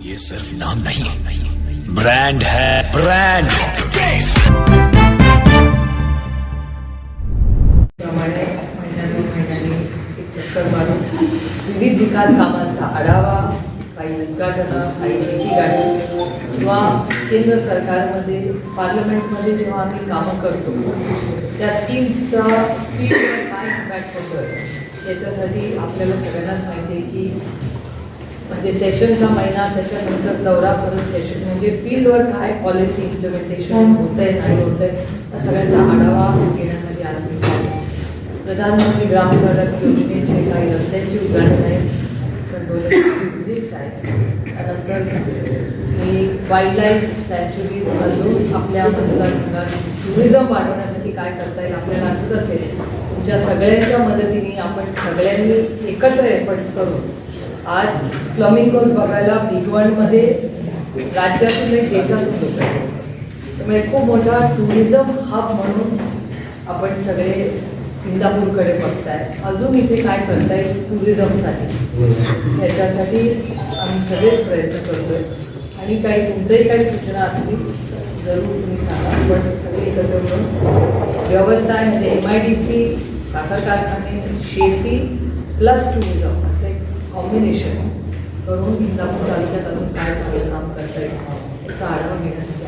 ये सिर्फ नाम नहीं ब्रांड है ब्रांड महिन्याने एक चक्कर मारून विविध विकास कामांचा आढावा काही उद्घाटनं काही ठिकाणी किंवा केंद्र सरकारमध्ये पार्लमेंटमध्ये जेव्हा आम्ही कामं करतो त्या स्कीम्सचा फील्डवर काय इम्पॅक्ट होतो याच्यासाठी आपल्याला सगळ्यांनाच माहिती आहे की म्हणजे सेशनचा महिना त्याच्यानंतर दौरा परत सेशन म्हणजे फील्डवर काय पॉलिसी इम्प्लिमेंटेशन होत आहे नाही होत आहे सगळ्याचा आढावा घेण्यासाठी आज मी आले. प्रधानमंत्री ग्राम सडक योजनेचे काही रस्त्यांची उदाहरण आहेत. विजिट्स आहेत त्यानंतर मी वाईल्ड लाईफ सँच्युरी अजून आपल्या मतदारसंघात टुरिझम वाढवण्यासाठी काय करता येईल आपल्याला आठवत असेल तुमच्या सगळ्यांच्या मदतीने आपण सगळ्यांनी एकत्र एफर्ट्स करून आज फ्लमिंगोज बघायला भिगवणमध्ये राज्यातून एक देशातून होत आहे त्यामुळे खूप मोठा टुरिझम हब म्हणून आपण सगळे इंदापूरकडे बघताय. अजून इथे काय करता येईल टुरिझमसाठी ह्याच्यासाठी आम्ही सगळेच प्रयत्न करतोय. आणि काही तुमचंही काही सूचना असतील जरूर तुम्ही सांगा. पण सगळे एकत्र मिळून व्यवसाय म्हणजे एम आय डी सी साखर कारखाने शेती प्लस टुरिझम कॉम्बिनेशन करून इंदापूर तालुक्यात अजून काय चांगलं काम करता येईल. याचा आढावा घेण्यासाठी.